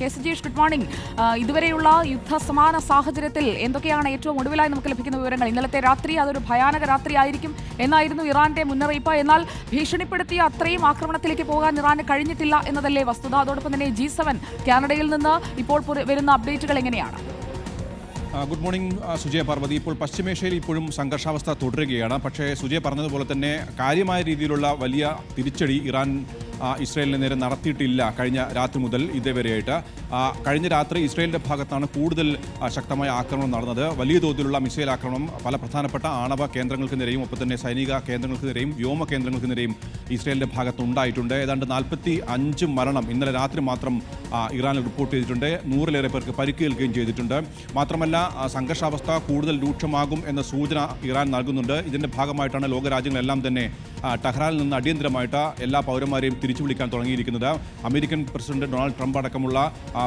K Sajeesh good morning ഇതുവരെയുള്ള യുദ്ധസമാന സാഹചര്യത്തിൽ എന്തൊക്കെയാണ് ഏറ്റവും ഒടുവിലായി നമുക്ക് ലഭിക്കുന്ന വിവരങ്ങൾ? ഇന്നലത്തെ രാത്രി അതൊരു ഭയാനക രാത്രി ആയിരിക്കും എന്നായിരുന്നു ഇറാന്റെ മുന്നറിയിപ്പ്. എന്നാൽ ഭീഷണിപ്പെടുത്തിയ അത്രയും ആക്രമണത്തിലേക്ക് പോകാൻ ഇറാന് കഴിഞ്ഞിട്ടില്ല എന്നതല്ലേ വസ്തുത? അതോടൊപ്പം തന്നെ ജി കാനഡയിൽ നിന്ന് ഇപ്പോൾ വരുന്ന അപ്ഡേറ്റുകൾ എങ്ങനെയാണ്? Good morning Sujaya Parvathy. ഇപ്പോൾ പശ്ചിമേഷ്യയിൽ ഇപ്പോഴും സംഘർഷാവസ്ഥ തുടരുകയാണ്. പക്ഷേ സുജയ പറഞ്ഞതുപോലെ തന്നെ കാര്യമായ രീതിയിലുള്ള വലിയ തിരിച്ചടി ഇറാൻ ഇസ്രായേലിന് നേരെ നടത്തിയിട്ടില്ല കഴിഞ്ഞ രാത്രി മുതൽ ഇതേവരെയായിട്ട്. കഴിഞ്ഞ രാത്രി ഇസ്രയേലിന്റെ ഭാഗത്താണ് കൂടുതൽ ശക്തമായ ആക്രമണം നടന്നത്. വലിയ തോതിലുള്ള മിസൈൽ ആക്രമണം പല പ്രധാനപ്പെട്ട ആണവ കേന്ദ്രങ്ങൾക്ക് നേരെയും ഒപ്പം തന്നെ സൈനിക കേന്ദ്രങ്ങൾക്ക് നേരെയും വ്യോമ കേന്ദ്രങ്ങൾക്ക് നേരെയും ഇസ്രയേലിന്റെ ഭാഗത്ത് ഉണ്ടായിട്ടുണ്ട് ഏതാണ്ട് നാൽപ്പത്തി അഞ്ച് മരണം ഇന്നലെ രാത്രി മാത്രം ഇറാനിൽ റിപ്പോർട്ട് ചെയ്തിട്ടുണ്ട്. നൂറിലേറെ പേർക്ക് പരിക്കേൽക്കുകയും ചെയ്തിട്ടുണ്ട്. മാത്രമല്ല സംഘർഷാവസ്ഥ കൂടുതൽ രൂക്ഷമാകും എന്ന സൂചന ഇറാൻ നൽകുന്നുണ്ട്. ഇതിന്റെ ഭാഗമായിട്ടാണ് ലോകരാജ്യങ്ങളെല്ലാം തന്നെ ടെഹ്റാനിൽ നിന്ന് അടിയന്തരമായിട്ട് എല്ലാ പൗരന്മാരെയും തിരിച്ചു വിളിക്കാൻ തുടങ്ങിയിരിക്കുന്നത്. അമേരിക്കൻ പ്രസിഡന്റ് ഡൊണാൾഡ് ട്രംപ് അടക്കമുള്ള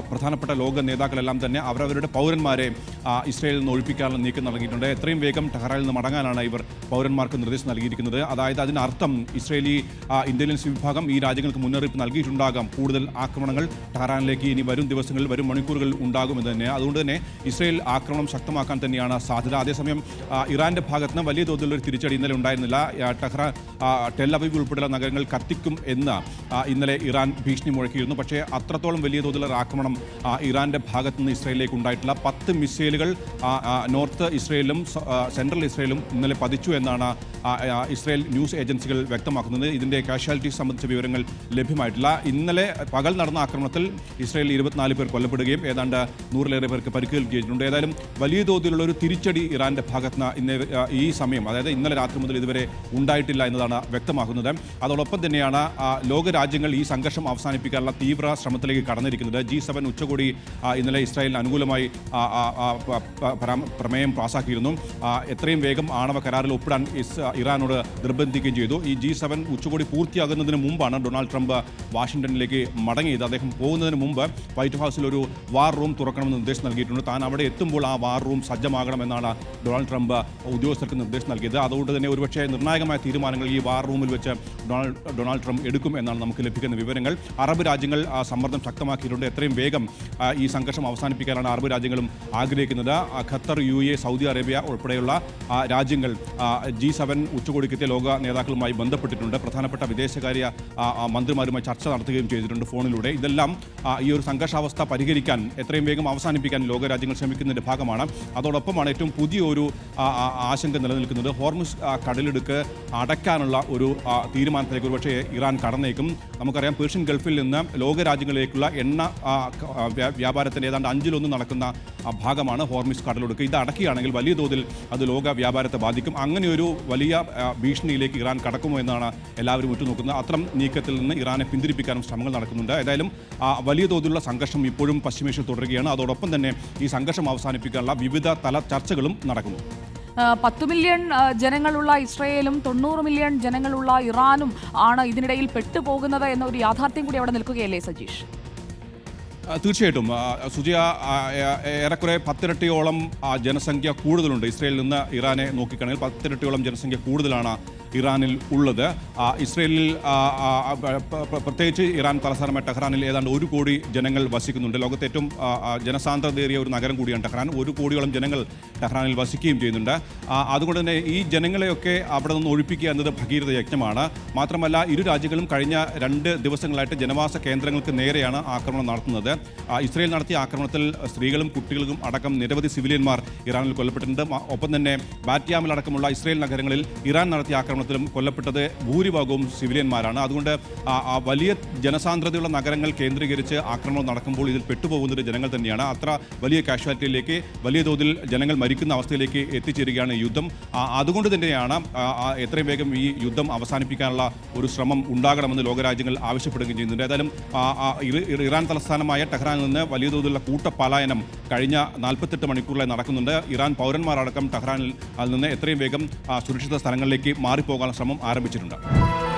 പ്രധാനപ്പെട്ട ലോക നേതാക്കളെല്ലാം തന്നെ അവരവരുടെ പൗരന്മാരെ ഇസ്രയേലിൽ നിന്ന് ഒഴിപ്പിക്കാനുള്ള നീക്കം നൽകിയിട്ടുണ്ട്. എത്രയും വേഗം ടെഹ്റാനിൽ നിന്ന് മടങ്ങാനാണ് ഇവർ പൗരന്മാർക്ക് നിർദ്ദേശം നൽകിയിരിക്കുന്നത്. അതായത് അതിനർത്ഥം ഇസ്രയേലി ഇന്റലിജൻസ് വിഭാഗം ഈ രാജ്യങ്ങൾക്ക് മുന്നറിയിപ്പ് നൽകിയിട്ടുണ്ടാകാം. കൂടുതൽ ആക്രമണങ്ങൾ ടെഹ്റാനിലേക്ക് ഇനി വരും ദിവസങ്ങളിൽ വരും മണിക്കൂറുകളിൽ ഉണ്ടാകുമെന്ന് തന്നെ. അതുകൊണ്ട് തന്നെ ഇസ്രയേൽ ആക്രമണം ശക്തമാക്കാൻ തന്നെയാണ് സാധ്യത. അതേസമയം ഇറാന്റെ ഭാഗത്ത് നിന്ന് വലിയ തോതിലുള്ള ഒരു തിരിച്ചടി ഇന്നലെ ഉണ്ടായിരുന്നില്ല. ടെഹ്റ ടെല്ലവീവ് ഉൾപ്പെടെയുള്ള നഗരങ്ങൾ കത്തിക്കും എന്ന് ഇന്നലെ ഇറാൻ ഭീഷണി മുഴക്കിയിരുന്നു. പക്ഷേ അത്രത്തോളം വലിയ തോതിലുള്ള ആക്രമണം ഇറാന്റെ ഭാഗത്ത് നിന്ന് ഇസ്രയേലിലേക്ക് ഉണ്ടായിട്ടില്ല. പത്ത് മിസൈലുകൾ നോർത്ത് ഇസ്രയേലും സെൻട്രൽ ഇസ്രയേലും ഇന്നലെ പതിച്ചു എന്നാണ് ഇസ്രയേൽ ന്യൂസ് ഏജൻസികൾ വ്യക്തമാക്കുന്നത്. ഇതിന്റെ കാഷ്വാലിറ്റി സംബന്ധിച്ച വിവരങ്ങൾ ലഭ്യമായിട്ടില്ല. ഇന്നലെ പകൽ നടന്ന ആക്രമണത്തിൽ ഇസ്രയേലിൽ ഇരുപത്തിനാല് പേർ കൊല്ലപ്പെടുകയും ഏതാണ്ട് നൂറിലേറെ പേർക്ക് പരിക്കേൽക്കുകയും ചെയ്തിട്ടുണ്ട് ഏതായാലും വലിയ തോതിലുള്ള ഒരു തിരിച്ചടി ഇറാന്റെ ഭാഗത്ത് നിന്ന് ഈ സമയം അതായത് ഇന്നലെ രാത്രി മുതൽ ഇതുവരെ ഉണ്ടായിട്ടില്ല എന്നതാണ് വ്യക്തമാക്കുന്നത്. അതോടൊപ്പം തന്നെയാണ് ആ, ലോകരാജ്യങ്ങൾ ഈ സംഘർഷം അവസാനിപ്പിക്കാനുള്ള തീവ്ര ശ്രമത്തിലേക്ക് കടന്നിരിക്കുന്നത് ജി സെവൻ ഉച്ചകോടി ഇന്നലെ ഇസ്രായേലിന് അനുകൂലമായി പ്രമേയം പാസാക്കിയിരുന്നു. എത്രയും വേഗം ആണവ കരാറിൽ ഒപ്പിടാൻ ഇറാനോട് നിർബന്ധിക്കുകയും ചെയ്തു. ഈ ജി സെവൻ ഉച്ചകോടി പൂർത്തിയാകുന്നതിന് മുമ്പാണ് ഡൊണാൾഡ് ട്രംപ് വാഷിംഗ്ടണിലേക്ക് മടങ്ങിയത്. അദ്ദേഹം പോകുന്നതിന് മുമ്പ് വൈറ്റ് ഹൗസിൽ ഒരു വാർ റൂം തുറക്കണമെന്ന് നിർദ്ദേശം നൽകിയിട്ടുണ്ട്. താൻ അവിടെ എത്തുമ്പോൾ ആ വാർ റൂം സജ്ജമാകണമെന്നാണ് ഡൊണാൾഡ് ട്രംപ് ഉദ്യോഗസ്ഥർക്ക് നിർദ്ദേശം നൽകിയത്. അതുകൊണ്ട് തന്നെ ഒരുപക്ഷേ നിർണായകമായ തീരുമാനങ്ങൾ ഈ വാർ റൂമിൽ വെച്ച് ഡൊണാൾഡ് ഡൊണാൾഡ് ട്രംപ് എടുക്കും എന്നാണ് നമുക്ക് ലഭിക്കുന്ന വിവരങ്ങൾ. അറബ് രാജ്യങ്ങൾ സമ്മർദ്ദം ശക്തമാക്കിയിട്ടുണ്ട്. എത്രയും വേഗം ഈ സംഘർഷം അവസാനിപ്പിക്കാനാണ് അറബ് രാജ്യങ്ങളും ആഗ്രഹിക്കുന്നത്. Qatar U A Saudi Arabia ഉൾപ്പെടെയുള്ള രാജ്യങ്ങൾ ജി സെവൻ ഉച്ചകോടിക്കെത്തിയ ലോക നേതാക്കളുമായി ബന്ധപ്പെട്ടിട്ടുണ്ട്. പ്രധാനപ്പെട്ട വിദേശകാര്യ മന്ത്രിമാരുമായി ചർച്ച നടത്തുകയും ചെയ്തിട്ടുണ്ട് ഫോണിലൂടെ. ഇതെല്ലാം ഈ ഒരു സംഘർഷാവസ്ഥ പരിഹരിക്കാൻ എത്രയും വേഗം അവസാനിപ്പിക്കാൻ ലോകരാജ്യങ്ങൾ ശ്രമിക്കുന്നതിന്റെ ഭാഗമാണ്. അതോടൊപ്പമാണ് ഏറ്റവും പുതിയൊരു ആ, ആ, ആശങ്ക നിലനിൽക്കുന്നത്. ഹോർമുസ് കടലെടുക്ക് അടയ്ക്കാനുള്ള ഒരു തീരുമാനത്തിലേക്ക് ഒരുപക്ഷേ ഇറാൻ കടന്നേക്കും. നമുക്കറിയാം പേർഷ്യൻ ഗൾഫിൽ നിന്ന് ലോകരാജ്യങ്ങളിലേക്കുള്ള എണ്ണ വ്യാപാരത്തിന്റെ ഏതാണ്ട് അഞ്ചിലൊന്ന് നടക്കുന്ന ഭാഗമാണ് ഹോർമിസ് കടലൊടുക്ക്. ഇത് അടക്കുകയാണെങ്കിൽ വലിയ തോതിൽ അത് ലോക വ്യാപാരത്തെ ബാധിക്കും. അങ്ങനെ ഒരു വലിയ ഭീഷണിയിലേക്ക് ഇറാൻ കടക്കുമോ എന്നാണ് എല്ലാവരും ഉറ്റുനോക്കുന്നത്. അത്തരം നീക്കത്തിൽ നിന്ന് ഇറാനെ പിന്തിരിപ്പിക്കാനും ശ്രമങ്ങൾ നടക്കുന്നുണ്ട്. ഏതായാലും വലിയ തോതിലുള്ള സംഘർഷം ഇപ്പോഴും പശ്ചിമേഷ്യയിൽ തുടരുകയാണ്. അതോടൊപ്പം തന്നെ ഈ സംഘർഷം അവസാനിപ്പിക്കാനുള്ള വിവിധ തല ചർച്ചകളും നടക്കുന്നു. പത്ത് മില്യൺ ജനങ്ങളുള്ള ഇസ്രയേലും തൊണ്ണൂറ് മില്യൺ ജനങ്ങളുള്ള ഇറാനും ആണ് ഇതിനിടയിൽ പെട്ടുപോകുന്നത് എന്ന ഒരു യാഥാർത്ഥ്യം കൂടി അവിടെ നിൽക്കുകയല്ലേ സജീഷ്? തീർച്ചയായിട്ടും. സുജിയ ഏറെക്കുറെ പത്തിരട്ടിയോളം ജനസംഖ്യ കൂടുതലുണ്ട്. ഇസ്രയേലിൽ നിന്ന് ഇറാനെ നോക്കിക്കാണെങ്കിൽ പത്തിരട്ടിയോളം ജനസംഖ്യ കൂടുതലാണ് ഇറാനിൽ ഉള്ളത്. ഇസ്രയേലിൽ പ്രത്യേകിച്ച് ഇറാൻ തലസ്ഥാനമായ ടെഹ്റാനിൽ ഏതാണ്ട് ഒരു കോടി ജനങ്ങൾ വസിക്കുന്നുണ്ട്. ലോകത്തെ ഏറ്റവും ജനസാന്ദ്രതയേറിയ ഒരു നഗരം കൂടിയാണ് ടെഹ്റാൻ. ഒരു കോടിയോളം ജനങ്ങൾ ടെഹ്റാനിൽ വസിക്കുകയും ചെയ്യുന്നുണ്ട്. അതുകൊണ്ട് തന്നെ ഈ ജനങ്ങളെയൊക്കെ അവിടെ നിന്ന് ഒഴിപ്പിക്കുക എന്നത് ഭഗീരഥ യജ്ഞമാണ്. മാത്രമല്ല ഇരു രാജ്യങ്ങളും കഴിഞ്ഞ രണ്ട് ദിവസങ്ങളായിട്ട് ജനവാസ കേന്ദ്രങ്ങൾക്ക് നേരെയാണ് ആക്രമണം നടത്തുന്നത്. ഇസ്രയേൽ നടത്തിയ ആക്രമണത്തിൽ സ്ത്രീകളും കുട്ടികൾക്കും അടക്കം നിരവധി സിവിലിയന്മാർ ഇറാനിൽ കൊല്ലപ്പെട്ടിട്ടുണ്ട്. ഒപ്പം തന്നെ ബാറ്റിയാമിൽ അടക്കമുള്ള ഇസ്രയേൽ നഗരങ്ങളിൽ ഇറാൻ നടത്തിയ ആക്രമണത്തിലും കൊല്ലപ്പെട്ടത് ഭൂരിഭാഗവും സിവിലിയന്മാരാണ്. അതുകൊണ്ട് വലിയ ജനസാന്ദ്രതയുള്ള നഗരങ്ങൾ കേന്ദ്രീകരിച്ച് ആക്രമണം നടക്കുമ്പോൾ ഇതിൽ പെട്ടുപോകുന്നത് ജനങ്ങൾ തന്നെയാണ്. അത്ര വലിയ കാഷ്വാലിറ്റിയിലേക്ക് വലിയ തോതിൽ ജനങ്ങൾ മരിക്കുന്ന അവസ്ഥയിലേക്ക് എത്തിച്ചേരുകയാണ് യുദ്ധം. അതുകൊണ്ട് തന്നെയാണ് എത്രയും വേഗം ഈ യുദ്ധം അവസാനിപ്പിക്കാനുള്ള ഒരു ശ്രമം ഉണ്ടാകണമെന്ന് ലോകരാജ്യങ്ങൾ ആവശ്യപ്പെടുകയും ചെയ്യുന്നുണ്ട്. ഏതായാലും ഇറാൻ തലസ്ഥാനമായ ടെഹ്റാനിൽ നിന്ന് വലിയ തോതിലുള്ള കൂട്ടപലായനം കഴിഞ്ഞ നാൽപ്പത്തെട്ട് മണിക്കൂറിലായി നടക്കുന്നുണ്ട്. ഇറാൻ പൗരന്മാരടക്കം ടെഹ്റാനിൽ നിന്ന് എത്രയും വേഗം സുരക്ഷിത സ്ഥലങ്ങളിലേക്ക് മാറിപ്പോകാനുള്ള ശ്രമം ആരംഭിച്ചിട്ടുണ്ട്.